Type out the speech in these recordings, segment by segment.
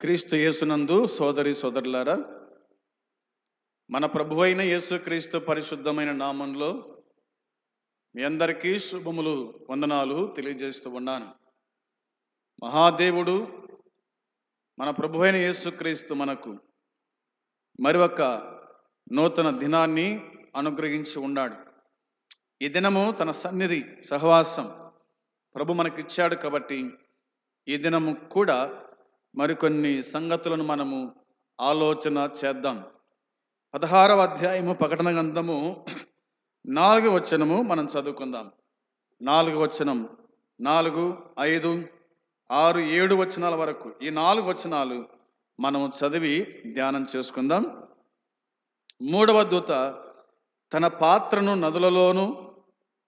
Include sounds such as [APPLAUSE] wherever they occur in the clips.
క్రీస్తు యేసునందు సోదరి సోదరులారా మన ప్రభు అయిన యేసు క్రీస్తు పరిశుద్ధమైన నామంలో మీ అందరికీ శుభములు వందనాలు తెలియజేస్తూ ఉన్నాను. మహాదేవుడు మన ప్రభు అయిన యేసుక్రీస్తు మనకు మరి ఒక నూతన దినాన్ని అనుగ్రహించి ఉన్నాడు. ఈ దినము తన సన్నిధి సహవాసం ప్రభు మనకిచ్చాడు కాబట్టి ఈ దినము కూడా మరికొన్ని సంగతులను మనము ఆలోచన చేద్దాం. పదహారవ అధ్యాయము ప్రకటన గ్రంథము నాలుగు వచనము మనం చదువుకుందాం. నాలుగు వచనం నాలుగు ఐదు ఆరు ఏడు వచనాల వరకు ఈ నాలుగు వచనాలు మనం చదివి ధ్యానం చేసుకుందాం. మూడవ దూత తన పాత్రను నదులలోను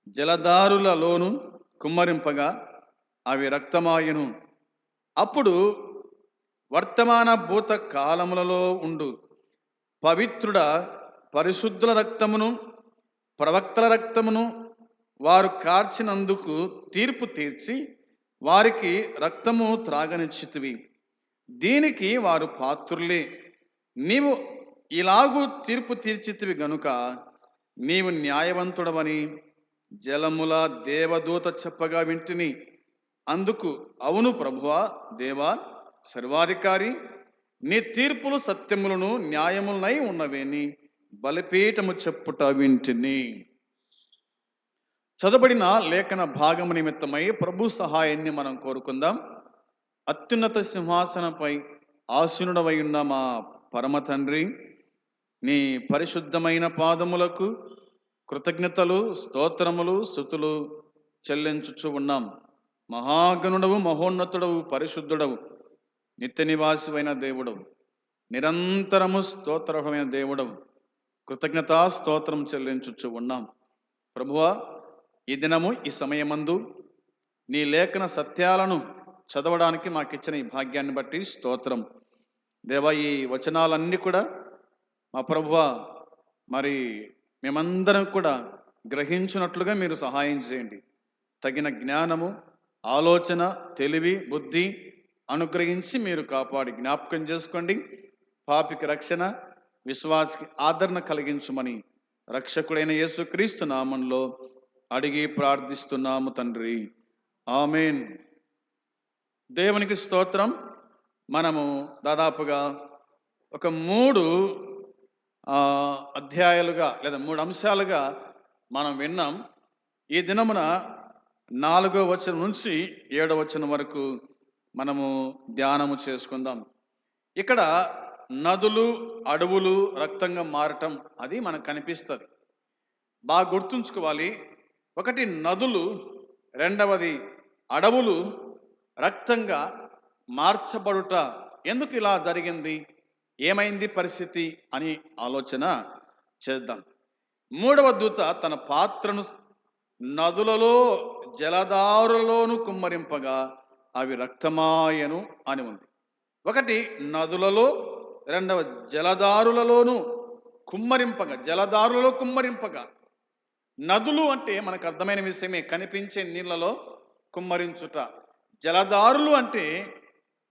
జలదారులలోను కుమ్మరింపగా అవి రక్తమాయను. అప్పుడు వర్తమాన భూత కాలములలో ఉండు. పవిత్రుడ పరిశుద్ధుల రక్తమును ప్రవక్తల రక్తమును వారు కార్చినందుకు తీర్పు తీర్చి వారికి రక్తము త్రాగనిచ్చితివి. దీనికి వారు పాత్రులే. నీవు ఇలాగూ తీర్పు తీర్చితివి గనుక నీవు న్యాయవంతుడవని జలముల దేవదూత చెప్పగా వింటిని. అందుకు అవును ప్రభువా దేవా సర్వాధికారి నీ తీర్పులు సత్యములను న్యాయములనై ఉన్నవేని? బలిపీఠము చెప్పుట వింటిని. చదబడిన లేఖన భాగము నిమిత్తమై ప్రభు సహాయాన్ని మనం కోరుకుందాం. అత్యున్నత సింహాసనపై ఆసీనుడవై ఉన్న మా పరమ తండ్రి నీ పరిశుద్ధమైన పాదములకు కృతజ్ఞతలు స్తోత్రములు స్థుతులు చెల్లించుచు ఉన్నాం. మహాగణుడవు మహోన్నతుడవు పరిశుద్ధుడవు. నిత్య నివాసువైన దేవుడవు. నిరంతరము స్తోత్రమైన దేవుడవు. కృతజ్ఞతా స్తోత్రం చెల్లించుచు ఉన్నాం. ప్రభువా ఈ దినము ఈ సమయమందు నీ లేఖన సత్యాలను చదవడానికి మాకిచ్చిన ఈ భాగ్యాన్ని బట్టి స్తోత్రం. దేవా ఈ వచనాలన్నీ కూడా మా ప్రభువ మరి మేమందరం కూడా గ్రహించినట్లుగా మీరు సహాయం చేయండి. తగిన జ్ఞానము ఆలోచన తెలివి బుద్ధి అనుగ్రహించి మీరు కాపాడి జ్ఞాపకం చేసుకోండి. పాపికి రక్షణ విశ్వాసకి ఆదరణ కలిగించమని రక్షకుడైన యేసుక్రీస్తు నామంలో అడిగి ప్రార్థిస్తున్నాము తండ్రి. ఆమెన్. దేవునికి స్తోత్రం. మనము దాదాపుగా ఒక మూడు అధ్యాయాలుగా లేదా మూడు అంశాలుగా మనం విన్నాం. ఈ దినమున నాలుగో వచనం నుంచి ఏడో వచనం వరకు మనము ధ్యానము చేసుకుందాం. ఇక్కడ నదులు అడవులు రక్తంగా మారటం అది మనకు కనిపిస్తుంది. బాగా గుర్తుంచుకోవాలి. ఒకటి నదులు రెండవది అడవులు రక్తంగా మార్చబడుట ఎందుకు ఇలా జరిగింది? ఏమైంది పరిస్థితి అని ఆలోచన చేద్దాం. మూడవ దూత తన పాత్రను నదులలో జలదారులలోను కుమ్మరింపగా అవి రక్తమాయను అని ఉంది. ఒకటి నదులలో రెండవ జలదారులలోను కుమ్మరింపగా జలదారులలో కుమ్మరింపగా నదులు అంటే మనకు అర్థమైన విషయమే కనిపించే నీళ్ళలో కుమ్మరించుట. జలదారులు అంటే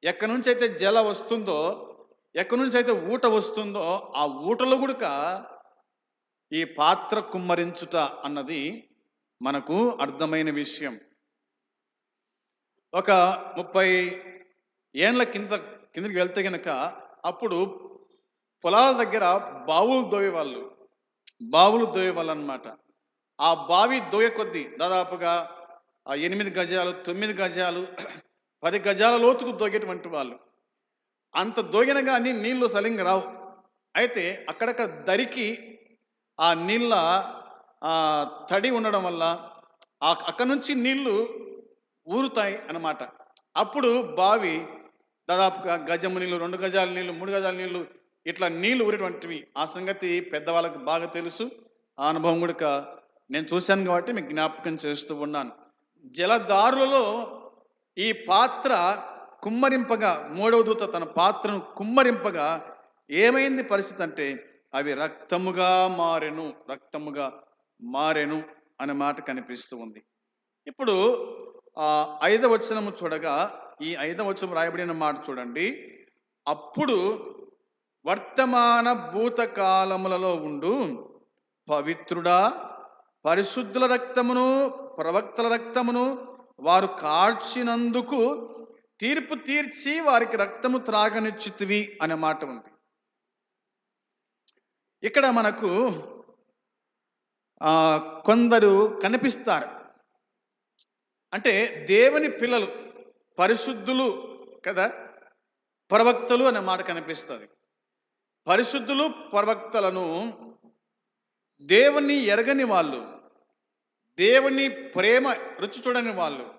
ఎక్కడి నుంచి అయితే జల వస్తుందో ఎక్కడి నుంచి అయితే ఊట వస్తుందో ఆ ఊటలో గుడక ఈ పాత్ర కుమ్మరించుట అన్నది మనకు అర్థమైన విషయం. ఒక ముప్పై ఏండ్ల కింద కిందకి వెళ్తే గనక అప్పుడు పొలాల దగ్గర బావులు దోయేవాళ్ళు బావులు దోయేవాళ్ళు అనమాట ఆ బావి దోయ కొద్దీ దాదాపుగా ఆ ఎనిమిది గజాలు తొమ్మిది గజాలు [CLEARS THROAT] పది గజాల లోతుకు దోగేటువంటి వాళ్ళు. అంత దోగిన కానీ నీళ్ళు సలింగ రావు. అయితే అక్కడక్కడ దరికి ఆ నీళ్ళ తడి ఉండడం వల్ల అక్కడ నుంచి నీళ్ళు ఊరుతాయి అన్నమాట. అప్పుడు బావి దాదాపుగా గజము నీళ్ళు రెండు గజాల నీళ్ళు మూడు గజాల నీళ్ళు ఇట్లా నీళ్ళు ఊరేటువంటివి. ఆ సంగతి పెద్దవాళ్ళకి బాగా తెలుసు. ఆ అనుభవం కూడా నేను చూశాను కాబట్టి మీకు జ్ఞాపకం చేస్తూ ఉన్నాను. జలదారులలో ఈ పాత్ర కుమ్మరింపగా మూడవ దూత తన పాత్రను కుమ్మరింపగా ఏమైంది పరిస్థితి అంటే అవి రక్తముగా మారెను రక్తముగా మారెను అనే మాట కనిపిస్తూ ఉంది. ఇప్పుడు ఐదవచనము చూడగా ఈ ఐదవచనం రాయబడిన మాట చూడండి. అప్పుడు వర్తమాన భూతకాలములలో ఉండు పవిత్రుడా పరిశుద్ధుల రక్తమును ప్రవక్తల రక్తమును వారు కార్చినందుకు తీర్పు తీర్చి వారికి రక్తము త్రాగనిచ్చితివి అనే మాట ఉంది. ఇక్కడ మనకు కొందరు కనిపిస్తారు. అంటే దేవుని పిల్లలు పరిశుద్ధులు కదా? ప్రవక్తలు అనే మాట కనిపిస్తుంది. పరిశుద్ధులు ప్రవక్తలను దేవుని ఎరగని వాళ్ళు దేవుని ప్రేమ రుచి చూడని వాళ్ళు.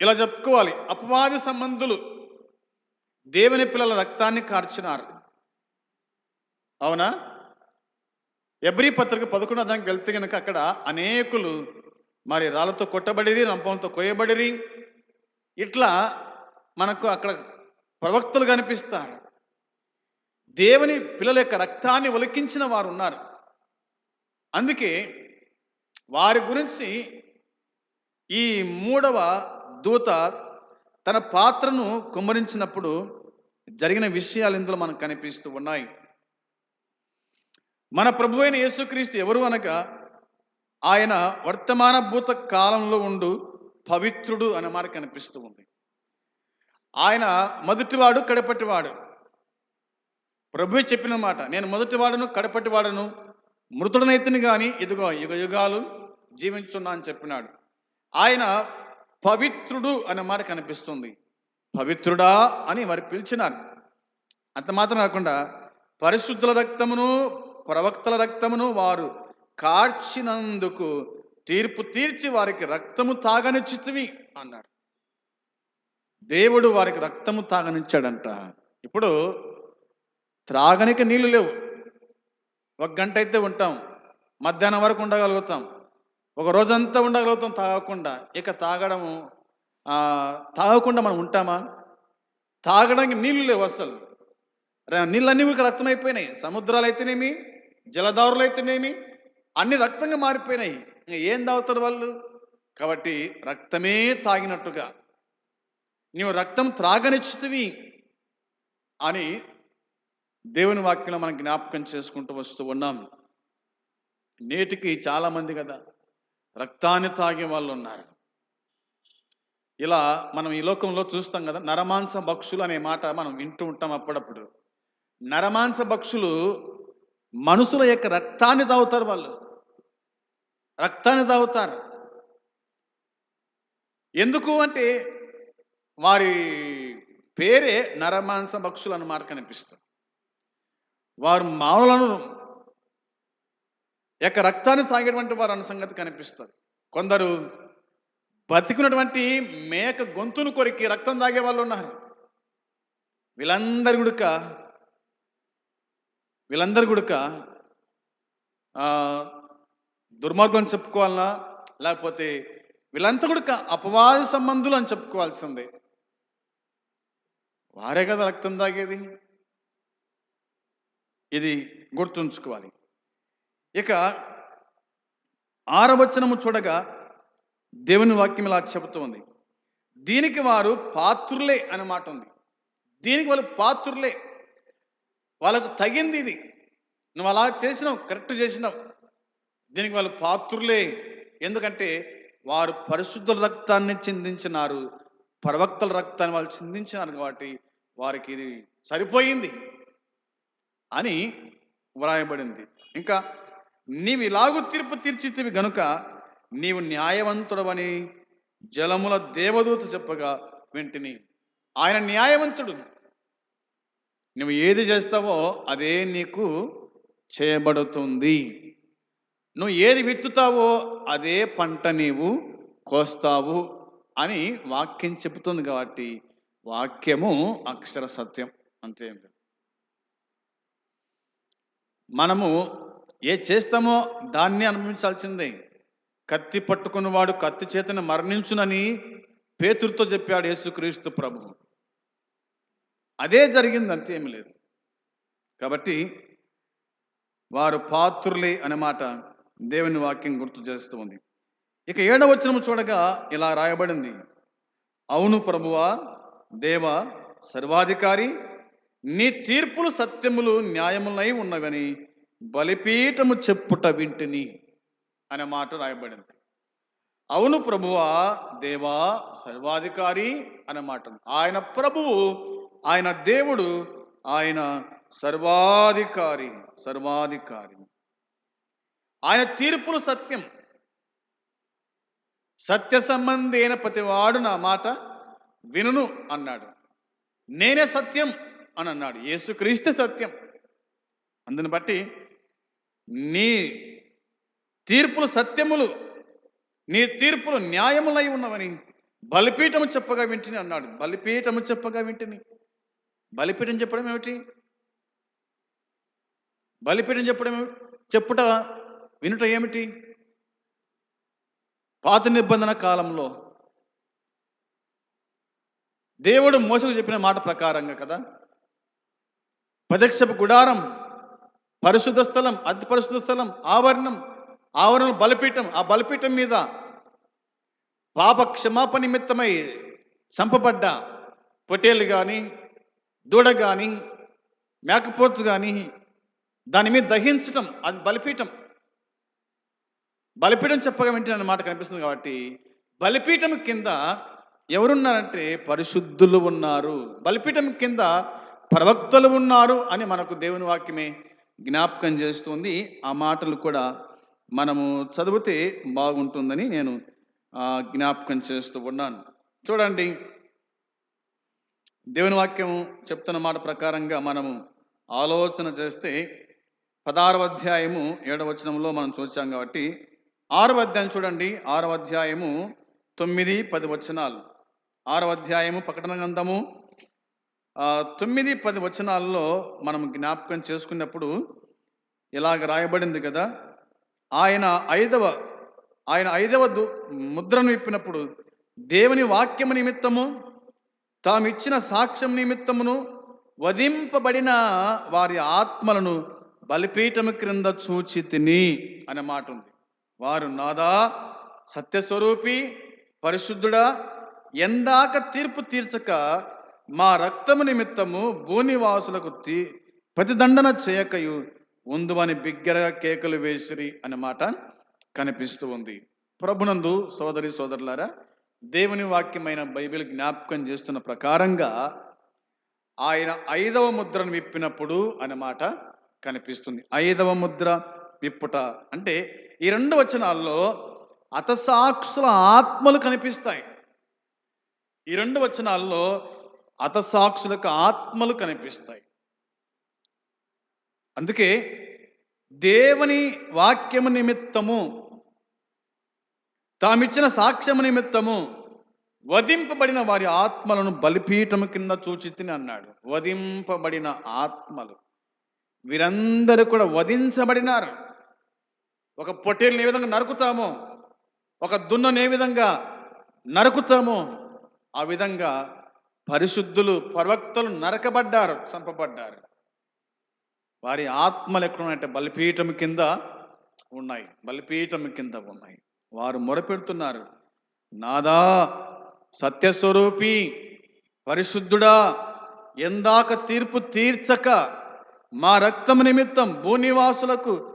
ఇలా చెప్పుకోవాలి. అపవాది సంబంధులు దేవుని పిల్లల రక్తాన్ని కార్చినారు. అవునా? ఎబ్రి పత్రిక పదకొండు దానికి వెళ్తే కనుక అక్కడ అనేకులు మరి రాళ్ళతో కొట్టబడిరి రంపంతో కొయ్యబడిరి. ఇట్లా మనకు అక్కడ ప్రవక్తలు కనిపిస్తారు. దేవుని పిల్లల యొక్క రక్తాన్ని ఒలికించిన వారు ఉన్నారు. అందుకే వారి గురించి ఈ మూడవ దూత తన పాత్రను కుమ్మరించినప్పుడు జరిగిన విషయాలు ఇందులో మనకు కనిపిస్తూ ఉన్నాయి. మన ప్రభు అయిన యేసుక్రీస్తు ఎవరు అనగా ఆయన వర్తమాన భూత కాలంలో ఉండు పవిత్రుడు అనే మాట కనిపిస్తూ ఉంది. ఆయన మొదటివాడు కడపటివాడు. ప్రభు చెప్పిన మాట నేను మొదటివాడును కడపటివాడును మృతుడనైతిని కానీ ఇదిగో యుగ యుగాలు జీవించున్నా అని చెప్పినాడు. ఆయన పవిత్రుడు అనే మాట కనిపిస్తుంది. పవిత్రుడా అని వారు పిలిచినారు. అంత మాత్రం కాకుండా పరిశుద్ధుల రక్తమును ప్రవక్తల రక్తమును వారు కార్చినందుకు తీర్పు తీర్చి వారికి రక్తము తాగనిచ్చితివి అన్నాడు. దేవుడు వారికి రక్తము తాగనిచ్చాడంట. ఇప్పుడు త్రాగనికి నీళ్ళు లేవు. ఒక గంట అయితే ఉంటాం. మధ్యాహ్నం వరకు ఉండగలుగుతాం. ఒక రోజంతా ఉండగలుగుతాం తాగకుండా. ఇక తాగడము తాగకుండా మనం ఉంటామా? తాగడానికి నీళ్ళు లేవు అసలు. ర- నీళ్ళన్నీ రక్తం రక్తమైపోయినాయి సముద్రాలు అయితేనేమి జలదారులు అయితేనేమి అన్ని రక్తంగా మారిపోయినాయి. ఇంక ఏం తాగుతారు వాళ్ళు? కాబట్టి రక్తమే తాగినట్టుగా. నీవు రక్తం త్రాగనిచ్చితివి అని దేవుని వాక్యంలో మనం జ్ఞాపకం చేసుకుంటూ వస్తూ ఉన్నాం. నేటికి చాలామంది కదా రక్తాన్ని తాగే వాళ్ళు ఉన్నారు. ఇలా మనం ఈ లోకంలో చూస్తాం కదా నరమాంస భక్షులు అనే మాట మనం వింటూ ఉంటాం అప్పుడప్పుడు. నరమాంస భక్షులు మనుషుల యొక్క రక్తాన్ని తాగుతారు వాళ్ళు. రక్తాన్ని తాగుతారు. ఎందుకు అంటే వారి పేరే నరమాంస భక్షులు అన్నమాట కనిపిస్తుంది. వారు మానవులను యొక్క రక్తాన్ని తాగేటువంటి వారు అన్న సంగతి కనిపిస్తుంది. కొందరు బతికినటువంటి మేక గొంతును కొరికి రక్తం తాగే వాళ్ళు ఉన్నారు. వీళ్ళందరి గుడుక వీళ్ళందరి గుడుక ఆ, దుర్మార్గం అని లేకపోతే వీళ్ళంతా కూడా అపవాద సంబంధులు అని చెప్పుకోవాల్సిందే. వారే కదా రక్తం తాగేది? ఇది గుర్తుంచుకోవాలి. ఇక ఆరవచనము చూడగా దేవుని వాక్యం ఇలా చెబుతోంది. దీనికి వారు పాత్రులే అనే మాట ఉంది. దీనికి వాళ్ళు పాత్రులే. వాళ్ళకు తగింది ఇది. నువ్వు అలా చేసినావు కరెక్ట్ చేసినావు. దీనికి వాళ్ళు పాత్రులే. ఎందుకంటే వారు పరిశుద్ధుల రక్తాన్ని చిందించినారు. ప్రవక్తల రక్తాన్ని వాళ్ళు చిందించినారు కాబట్టి వారికి ఇది సరిపోయింది అని వ్రాయబడింది. ఇంకా నీవు ఇలాగు తీర్పు తీర్చితివి గనుక నీవు న్యాయవంతుడవని జలముల దేవదూత చెప్పగా వెంటనే. ఆయన న్యాయవంతుడు. నువ్వు ఏది చేస్తావో అదే నీకు చేయబడుతుంది. నువ్వు ఏది విత్తుతావో అదే పంట నీవు కోస్తావు అని వాక్యం చెబుతుంది కాబట్టి వాక్యము అక్షర సత్యం అంతే లేదు. మనము ఏ చేస్తామో దాన్ని అనుభవించాల్సిందే. కత్తి పట్టుకున్నవాడు కత్తి చేతను మరణించునని పేతురుతో చెప్పాడు యేసుక్రీస్తు ప్రభు అదే జరిగింది అంతే ఏమి లేదు. కాబట్టి వారు పాత్రులే అనే మాట దేవుని వాక్యం గుర్తు చేస్తూ ఉంది. ఇక ఏడవచనం చూడగా ఇలా రాయబడింది. అవును ప్రభువా దేవా సర్వాధికారి నీ తీర్పులు సత్యములు న్యాయములై ఉన్నవని బలిపీఠము చెప్పుట వింటిని అనే మాట రాయబడింది. అవును ప్రభువా దేవా సర్వాధికారి అనే మాట. ఆయన ప్రభువు ఆయన దేవుడు ఆయన సర్వాధికారి సర్వాధికారి. ఆయన తీర్పులు సత్యం. సత్య సంబంధి అయిన ప్రతివాడు నా మాట వినును అన్నాడు. నేనే సత్యం అని అన్నాడు. యేసుక్రీస్తే సత్యం. అందుని బట్టి నీ తీర్పులు సత్యములు నీ తీర్పులు న్యాయములై ఉన్నవని బలిపీఠము చెప్పగా వింటిని అన్నాడు. బలిపీఠము చెప్పగా వింటిని. బలిపీఠం చెప్పడం ఏమిటి? బలిపీఠం చెప్పడం చెప్పుట వినుట ఏమిటి? పాత నిబంధన కాలంలో దేవుడు మోసకు చెప్పిన మాట ప్రకారంగా కదా? ప్రదక్షపు గుడారం పరిశుద్ధ స్థలం అతి పరిశుద్ధ స్థలం ఆవరణం ఆవరణం బలిపీఠం ఆ బలిపీఠం మీద పాప క్షమాప నిమిత్తమై చంపబడ్డ పొటేలు కానీ దూడ కానీ మేకపోతు కానీ దాని మీద దహించటం అది బలిపీఠం. బలిపీఠం చెప్పగా వింటున్న మాట కనిపిస్తుంది కాబట్టి బలిపీఠం కింద ఎవరున్నారంటే పరిశుద్ధులు ఉన్నారు. బలిపీఠం కింద ప్రవక్తలు ఉన్నారు అని మనకు దేవుని వాక్యమే జ్ఞాపకం చేస్తుంది. ఆ మాటలు కూడా మనము చదివితే బాగుంటుందని నేను జ్ఞాపకం చేస్తూ ఉన్నాను. చూడండి దేవుని వాక్యం చెప్తున్న మాట ప్రకారంగా మనము ఆలోచన చేస్తే పదారవ అధ్యాయము ఏడవ మనం చూసాం కాబట్టి ఆరవ అధ్యాయం చూడండి. ఆరవ అధ్యాయము తొమ్మిది పది వచనాలు. ఆరవ అధ్యాయము ప్రకటన గ్రంథము. తొమ్మిది పది వచనాల్లో మనం జ్ఞాపకం చేసుకున్నప్పుడు ఇలాగ రాయబడింది కదా. ఆయన ఐదవ ఆయన ఐదవ దు ముద్రను విప్పినప్పుడు దేవుని వాక్యము నిమిత్తము తాము ఇచ్చిన సాక్ష్యం నిమిత్తమును వధింపబడిన వారి ఆత్మలను బలిపీఠము క్రింద చూచి తిని అనే మాట ఉంది. వారు నాదా సత్యస్వరూపి పరిశుద్ధుడా ఎందాక తీర్పు తీర్చక మా రక్తము నిమిత్తము భూనివాసులకు తీ ప్రతిదండన చేయకయు ఉందువని బిగ్గరగా కేకలు వేసిరి అనే మాట కనిపిస్తూ ఉంది. ప్రభునందు సోదరి సోదరులారా దేవుని వాక్యమైన బైబిల్ జ్ఞాపకం చేస్తున్న ప్రకారంగా ఆయన ఐదవ ముద్రను విప్పినప్పుడు అనే మాట కనిపిస్తుంది. ఐదవ ముద్ర విప్పుట అంటే ఈ రెండు వచనాల్లో అతసాక్షుల ఆత్మలు కనిపిస్తాయి. ఈ రెండు వచనాల్లో అతసాక్షులకు ఆత్మలు కనిపిస్తాయి. అందుకే దేవుని వాక్యము నిమిత్తము తామిచ్చిన సాక్ష్యము నిమిత్తము వధింపబడిన వారి ఆత్మలను బలిపీఠము కింద చూచితిని అన్నాడు. వధింపబడిన ఆత్మలు. వీరందరూ కూడా వధించబడినారు. ఒక పొట్టేలుని ఏ విధంగా నరుకుతామో ఒక దున్నను ఏ విధంగా నరుకుతామో ఆ విధంగా పరిశుద్ధులు ప్రవక్తలు నరకబడ్డారు చంపబడ్డారు. వారి ఆత్మలు ఎక్కడున్నాయంటే బలిపీఠం కింద ఉన్నాయి బలిపీఠం కింద ఉన్నాయి. వారు మొరపెడుతున్నారు. నాదా సత్యస్వరూపి పరిశుద్ధుడా ఎందాక తీర్పు తీర్చక మా రక్తం నిమిత్తం భూనివాసులకు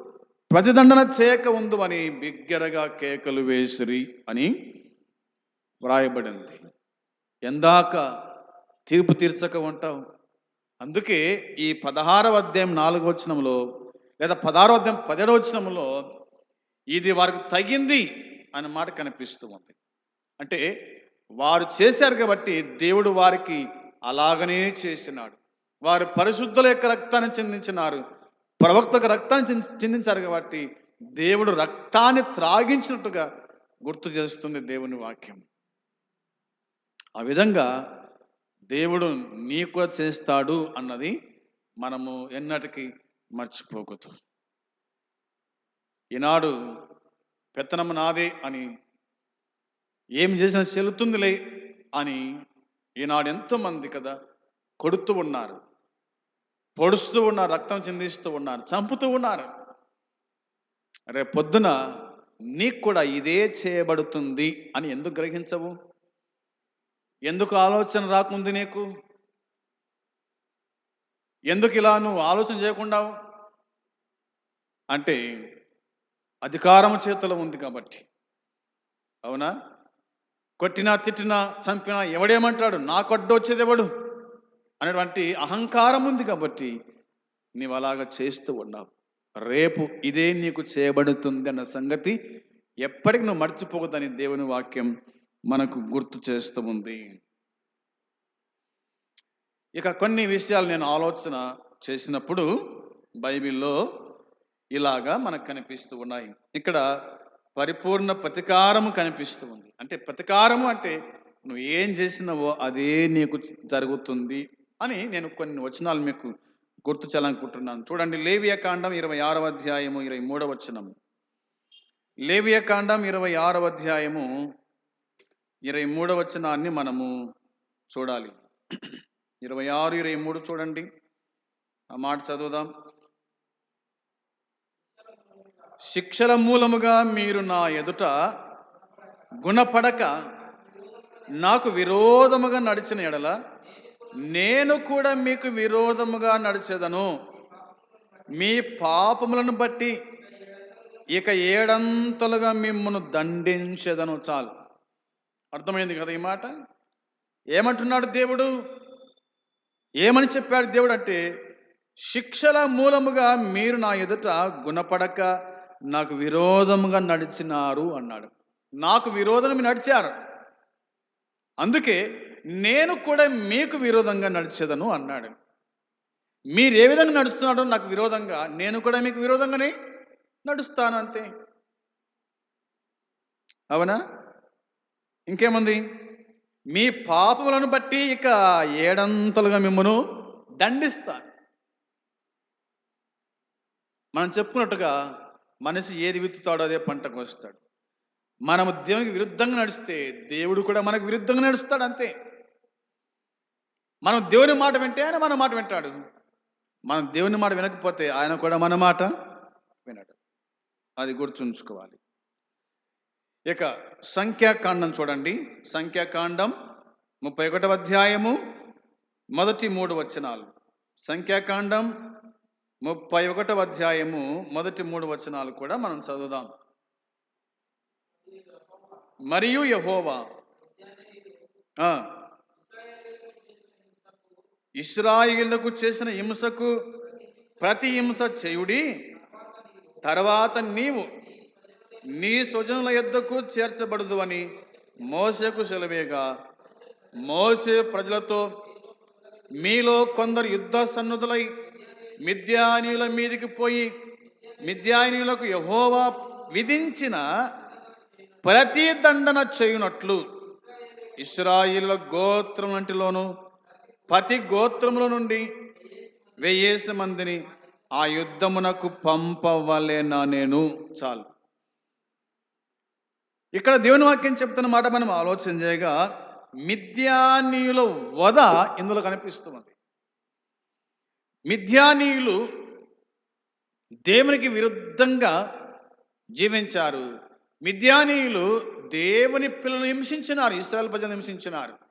ప్రతిదండన చేయక ఉందు అని బిగ్గరగా కేకలు వేసిరి అని వ్రాయబడింది. ఎందాక తీర్పు తీర్చక ఉంటావు. అందుకే ఈ పదహారవ అధ్యాయం నాలుగో వచనంలో లేదా పదహారో అధ్యాయం పదిహేడవ వచనంలో ఇది వారికి తగింది అనే మాట కనిపిస్తూ ఉంది. అంటే వారు చేశారు కాబట్టి దేవుడు వారికి అలాగనే చేసినాడు. వారు పరిశుద్ధుల యొక్క రక్తాన్ని చెందించినారు. ప్రవక్తకు రక్తాన్ని చిందించారు కాబట్టి దేవుడు రక్తాన్ని త్రాగించినట్టుగా గుర్తు చేస్తుంది దేవుని వాక్యం. ఆ విధంగా దేవుడు నీ కూడా చేస్తాడు అన్నది మనము ఎన్నటికీ మర్చిపోకూడదు. ఈనాడు పెత్తనము నాదే అని ఏం చేసినా చెల్లుతుందిలే అని ఈనాడు ఎంతోమంది కదా కొడుతూ ఉన్నారు. పొడుస్తూ ఉన్నారు రక్తం చిందిస్తూ ఉన్నారు చంపుతూ ఉన్నారు. రేపు పొద్దున నీకు కూడా ఇదే చేయబడుతుంది అని ఎందుకు గ్రహించవు? ఎందుకు ఆలోచన రాకుంది నీకు? ఎందుకు ఇలా నువ్వు ఆలోచన చేయకుండా అంటే అధికారం చేతిలో ఉంది కాబట్టి. అవునా? కొట్టినా తిట్టినా చంపినా ఎవడేమంటాడు? నాకు అడ్డు వచ్చేది ఎవడు? అనేటువంటి అహంకారం ఉంది కాబట్టి నీవు అలాగ చేస్తూ ఉన్నావు. రేపు ఇదే నీకు చేయబడుతుంది అన్న సంగతి ఎప్పటికి నువ్వు మర్చిపోకదని దేవుని వాక్యం మనకు గుర్తు చేస్తూ ఉంది. ఇక కొన్ని విషయాలు నేను ఆలోచన చేసినప్పుడు బైబిల్లో ఇలాగా మనకు కనిపిస్తూ ఉన్నాయి. ఇక్కడ పరిపూర్ణ ప్రతికారము కనిపిస్తూ ఉంది. అంటే ప్రతికారము అంటే నువ్వు ఏం చేసినావో అదే నీకు జరుగుతుంది అని నేను కొన్ని వచనాలు మీకు గుర్తు చేయాలనుకుంటున్నాను. చూడండి లేవియ కాండం ఇరవై ఆరవ అధ్యాయము ఇరవై మూడవ వచనం లేవియ కాండం ఇరవై ఆరవ అధ్యాయము ఇరవై మూడవ వచనాన్ని మనము చూడాలి. ఇరవై ఆరు ఇరవై మూడు చూడండి. ఆ మాట చదువుదాం. శిక్షల మూలముగా మీరు నా ఎదుట గుణపడక నాకు విరోధముగా నడిచిన ఎడల నేను కూడా మీకు విరోధముగా నడిచేదను. మీ పాపములను బట్టి ఇక ఏడంతలుగా మిమ్మను దండించేదను చాలు. అర్థమైంది కదా ఈ మాట? ఏమంటున్నాడు దేవుడు? ఏమని చెప్పాడు దేవుడు అంటే శిక్షల మూలముగా మీరు నా ఎదుట గుణపడక నాకు విరోధముగా నడిచినారు అన్నాడు. నాకు విరోధం నడిచారు. అందుకే నేను కూడా మీకు విరోధంగా నడిచేదను అన్నాడు. మీరు ఏ విధంగా నడుస్తున్నాడో నాకు విరోధంగా నేను కూడా మీకు విరోధంగానే నడుస్తాను అంతే. అవునా? ఇంకేముంది? మీ పాపములను బట్టి ఇక ఏడంతలుగా మిమ్మను దండిస్తాను. మనం చెప్పుకున్నట్టుగా మనిషి ఏది విత్తుతాడో అదే పంటకు వస్తాడు. మనము దేవునికి విరుద్ధంగా నడిస్తే దేవుడు కూడా మనకు విరుద్ధంగా నడుస్తాడు అంతే. మనం దేవుని మాట వింటే ఆయన మన మాట వింటాడు. మనం దేవుని మాట వినకపోతే ఆయన కూడా మన మాట వినడు. అది గుర్తుంచుకోవాలి. ఇక సంఖ్యాకాండం చూడండి. సంఖ్యాకాండం ముప్పై ఒకటవ అధ్యాయము మొదటి మూడు వచనాలు. సంఖ్యాకాండం ముప్పై ఒకటవ అధ్యాయము మొదటి మూడు వచనాలు కూడా మనం చదువుదాం. మరియు యహోవా. ఇస్రాయిలకు చేసిన హింసకు ప్రతి హింస చేయుడి తర్వాత నీవు నీ స్వజనుల యొద్దకు చేర్చబడదు అని మోసకు సెలవేగా. మోసే ప్రజలతో మీలో కొందరు యుద్ధ సన్నుదులై మిద్యానీయుల మీదికి పోయి మిద్యానీయులకు యహోవా విధించిన ప్రతి దండన చేయునట్లు ఇస్రాయిల గోత్రం వంటిలోనూ ప్రతి గోత్రముల నుండి వెయ్యేసి మందిని ఆ యుద్ధమునకు పంపవలేనా నేను? చాలు. ఇక్కడ దేవుని వాక్యం చెప్తున్న మాట మనం ఆలోచన చేయగా మిథ్యానీయుల వధ ఇందులో కనిపిస్తుంది మిథ్యానీయులు దేవునికి విరుద్ధంగా జీవించారు. మిథ్యానీయులు దేవుని పిల్లలు హింసించినారు ఇస్రాయల్ ప్రజలు హింసించినారు.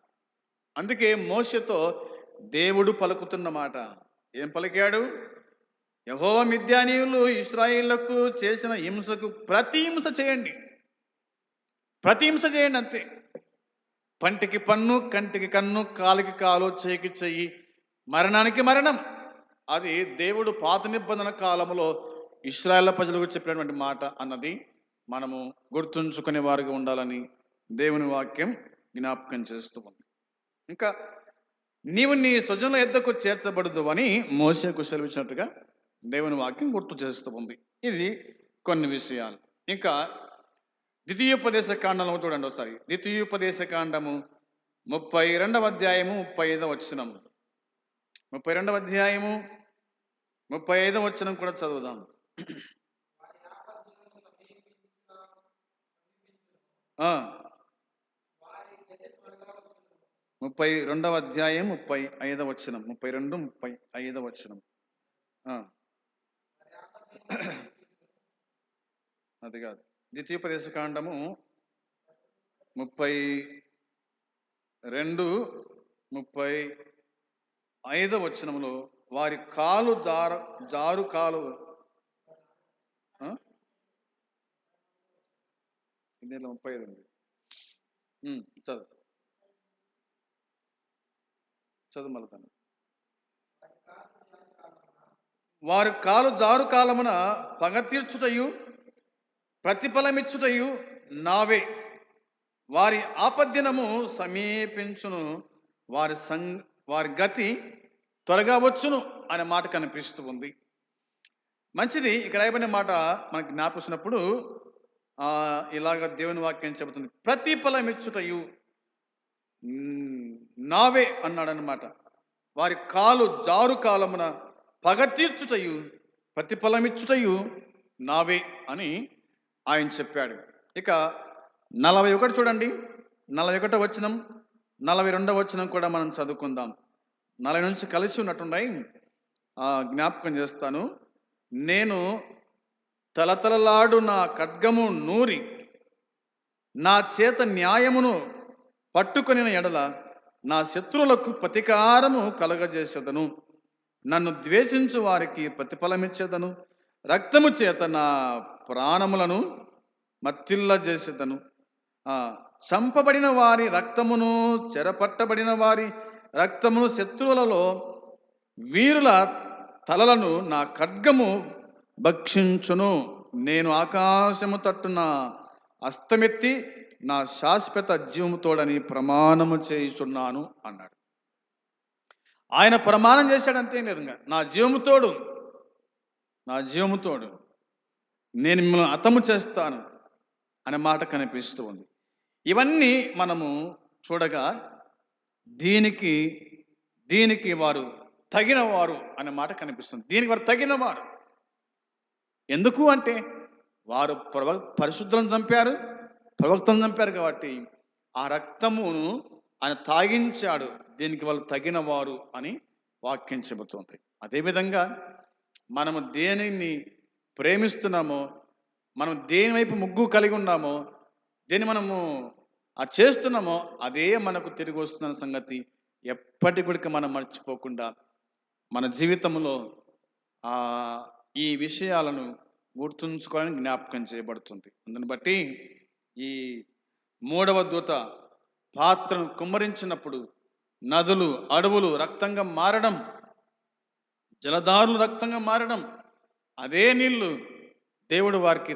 అందుకే మోసతో దేవుడు పలుకుతున్న మాట. ఏం పలికాడు? యహోవ మిద్యానీయులు ఇస్రాయిళ్ళకు చేసిన హింసకు ప్రతి హింస చేయండి. ప్రతి హింస చేయండి అంతే. పంటికి పన్ను కంటికి కన్ను కాలికి కాలు చేయికి చెయ్యి. మరణానికి మరణం. అది దేవుడు పాత నిబంధన కాలంలో ఇస్రాయేల్ ప్రజలకు చెప్పినటువంటి మాట అన్నది మనము గుర్తుంచుకునే వారిగా ఉండాలని దేవుని వాక్యం జ్ఞాపకం చేస్తూ ఉంది. ఇంకా నీవు నీ స్వజనుల ఎద్దకు చేర్చబడదు అని మోసేకు సెలవిచ్చినట్టుగా దేవుని వాక్యం గుర్తు చేస్తూ ఉంది. ఇది కొన్ని విషయాలు. ఇంకా ద్వితీయోపదేశ కాండంలో చూడండి ఒకసారి. ద్వితీయోపదేశ కాండము ముప్పై రెండవ అధ్యాయము ముప్పై ఐదవ వచనం ముప్పై రెండవ అధ్యాయము ముప్పై ఐదవ వచనం కూడా చదువుదాం. ఆ. ముప్పై రెండవ అధ్యాయం ముప్పై ఐదవ వచనం. ముప్పై రెండు ముప్పై ఐదవ వచనం. అది కాదు. ద్వితీయోపదేశ కాండము ముప్పై రెండు ముప్పై ఐదవ వచనములో వారి కాలు జార జారు కాలు ఇందులో ముప్పై ఐదు ఉంది చదువు. చదువు మళ్ళీ కాలు జారు కాలమున పగ తీర్చుటయు ప్రతిఫలమిచ్చుటయు నావే. వారి ఆపద్దినము సమీపించును వారి సం వారి గతి త్వరగా వచ్చును అనే మాట కనిపిస్తూ ఉంది. మంచిది ఇక్కడ రాయబడిన మాట మనకి జ్ఞాపిస్తున్నప్పుడు ఇలాగ దేవుని వాక్యం చెబుతుంది. ప్రతిఫలమిచ్చుటయు. నావే అన్నాడనమాట వారి కాలు జారు కాలమున పగ తీర్చుటయు ప్రతిఫలమిచ్చుటయు నావే అని ఆయన చెప్పాడు. ఇక నలభై ఒకటి చూడండి. నలభై ఒకటో వచనం నలభై రెండవ వచనం కూడా మనం చదువుకుందాం. నలభై నుంచి కలిసి ఉన్నట్టున్నాయి జ్ఞాపకం చేస్తాను. నేను తలతలలాడు నా ఖడ్గము నూరి నా చేత న్యాయమును పట్టుకొనిన ఎడల నా శత్రువులకు ప్రతికారము కలగజేసేదను. నన్ను ద్వేషించు వారికి ప్రతిఫలమిచ్చేదను. రక్తము చేత నా ప్రాణములను మత్తిల్ల చేసేదను చంపబడిన వారి రక్తమును చెరపట్టబడిన వారి రక్తమును శత్రువులలో వీరుల తలలను నా ఖడ్గము భక్షించును. నేను ఆకాశము తట్టున అస్తమెత్తి నా శాశ్వత జీవముతోడని ప్రమాణము చేయుచున్నాను అన్నాడు. ఆయన ప్రమాణం చేశాడంతే లేదు ఇంకా నా జీవముతోడు నా జీవముతోడు. నేను మిమ్మల్ని అతము చేస్తాను అనే మాట కనిపిస్తూ ఉంది. ఇవన్నీ మనము చూడగా దీనికి దీనికి వారు తగిన వారు అనే మాట కనిపిస్తుంది. దీనికి వారు తగిన వారు ఎందుకు అంటే వారు పరిశుద్ధులను చంపారు ప్రవక్తను చంపారు కాబట్టి ఆ రక్తమును ఆయన తాగించాడు. దీనికి వాళ్ళు తగిన వారు అని వాక్యం చెబుతుంది. అదేవిధంగా మనము దేనిని ప్రేమిస్తున్నామో మనం దేని వైపు ముగ్గు కలిగి ఉన్నామో దేని మనము ఆ చేస్తున్నామో అదే మనకు తిరిగి వస్తున్న సంగతి ఎప్పటికీ మనం మర్చిపోకుండా మన జీవితంలో ఈ విషయాలను గుర్తుంచుకోవాలని జ్ఞాపకం చేయబడుతుంది. అందుని బట్టి ఈ మూడవ దూత పాత్రను కుమ్మరించినప్పుడు నదులు అడవులు రక్తంగా మారడం జలధారులు రక్తంగా మారడం అదే నీళ్ళు దేవుడు వారికి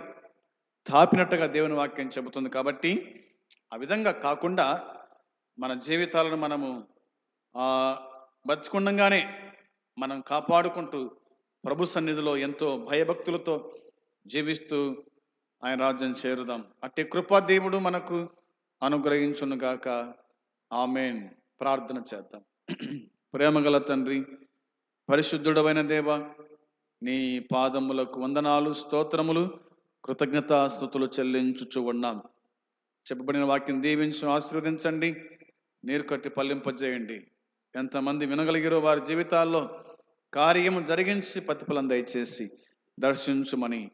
తాపినట్టుగా దేవుని వాక్యం చెబుతుంది కాబట్టి ఆ విధంగా కాకుండా మన జీవితాలను మనము ఆ, బతుకుండగానే మనం కాపాడుకుంటూ ప్రభు సన్నిధిలో ఎంతో భయభక్తులతో జీవిస్తూ ఆయన రాజ్యం చేరుదాం. అట్టి కృపా దేవుడు మనకు అనుగ్రహించునుగాక ఆమెన్. ప్రార్థన చేద్దాం. ప్రేమగల తండ్రి పరిశుద్ధుడమైన దేవ నీ పాదములకు వందనాలు స్తోత్రములు కృతజ్ఞతాస్థుతులు చెల్లించుచు ఉన్నాం. చెప్పబడిన వాక్యం దీవించు ఆశీర్వదించండి నీరు కట్టి పల్లింపజేయండి. ఎంతమంది వినగలిగిరో వారి జీవితాల్లో కార్యము జరిగించి ప్రతిఫలం దయచేసి దర్శించుమని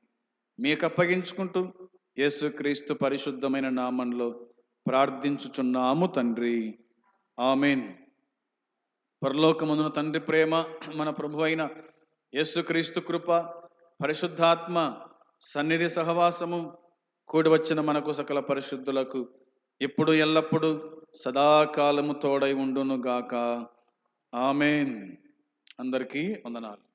మీకు అప్పగించుకుంటూ యేసుక్రీస్తు పరిశుద్ధమైన నామంలో ప్రార్థించుచున్నాము తండ్రి. ఆమెన్. పరలోకమందున తండ్రి ప్రేమ మన ప్రభు అయిన యేసుక్రీస్తు కృప పరిశుద్ధాత్మ సన్నిధి సహవాసము కూడి వచ్చిన మనకు సకల పరిశుద్ధులకు ఇప్పుడు ఎల్లప్పుడూ సదాకాలము తోడై ఉండునుగాక. ఆమెన్. అందరికీ వందనాలు.